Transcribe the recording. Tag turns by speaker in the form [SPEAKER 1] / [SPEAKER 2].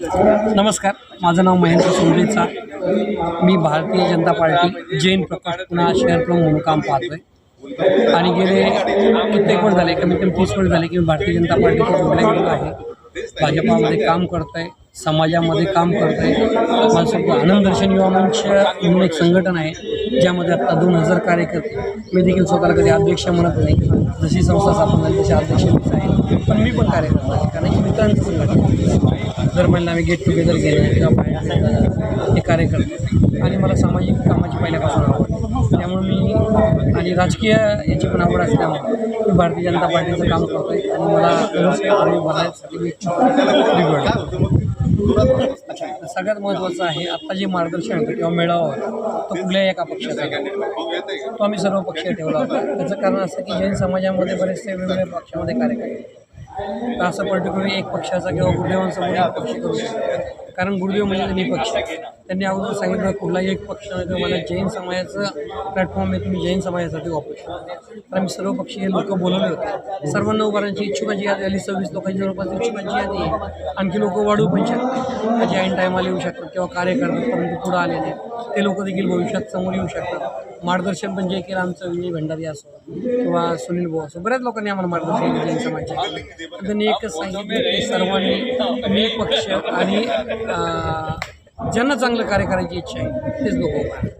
[SPEAKER 1] नमस्कार माझं नाव महेंद्र सोंडेचा. मी भारतीय जनता पार्टी जैन प्रकाश पुन्हा शहर प्रमुख म्हणून काम पाहतोय. आणि गेले कित्येक वर्ष झाले कमीत कमी तीस वर्ष झाले की मी भारतीय जनता पार्टीचा जोडल्या गेलेलो आहे. भाजपामध्ये काम करत आहे समाजामध्ये काम करत आहे माझं आनंद दर्शन युवा मंच म्हणून एक संघटन आहे ज्यामध्ये आत्ता दोन हजार कार्यकर्ते. मी देखील स्वतःला कधी अध्यक्ष म्हणत नाही. जशी संस्था स्थापन झाली तशी अध्यक्ष आहे. पण मी पण कार्यकर्ता आहे कारण की जर म्हणलं आम्ही गेट टुगेदर घेणं किंवा बाहेर हे कार्य आणि मला सामाजिक कामाची पहिल्यापासून आवड. त्यामुळे मी आणि राजकीय याची पण आवड असल्यामुळे मी भारतीय जनता पार्टीचं काम करतो आहे आणि मला व्यवस्थित भरायसाठी मी सगळ्यात महत्त्वाचं आहे आत्ता जे मार्गदर्शन होतं किंवा मेळावा होता तो कुठल्याही एका पक्षाचा तो आम्ही सर्व पक्ष ठेवला होता. त्याचं कारण असं की जैन समाजामध्ये बरेचसे वेगवेगळ्या पक्षामध्ये कार्यकर्ते. असं पर्टिक्युलर एक पक्षाचा किंवा गुरुदेवांचा एक पक्ष करू शकतो. कारण गुरुदेव म्हणजे निपक्ष त्यांनी अगोदर सांगितलं कुठलाही एक पक्ष किंवा मला जैन समाजाचं प्लॅटफॉर्म आहे तुम्ही जैन समाजासाठी वापरू शकता. तर आम्ही सर्व पक्षीय लोक बोलवले होते. सर्वांना उभारांची इच्छुकांची यादी आली सव्वीस लोकांची जवळपास इच्छुकांची यादी आहे. आणखी लोक वाढू पण शकतात. त्याची ऐन टायमाला येऊ शकतात किंवा कार्य करतात परंतु पुढं आले नाही ते लोक देखील भविष्यात समोर येऊ शकतात. मार्गदर्शन पण जे केलं आमचं विजय भंडारी असो किंवा सुनील भाऊ असो बऱ्याच लोकांनी आम्हाला मार्गदर्शन केलं जैन समाजाचे त्यांनी एकच सांगितलं की सर्वांनी निपक्ष आणि अं, ज्यांना चांगलं कार्य करायची इच्छा आहे तेच लोक.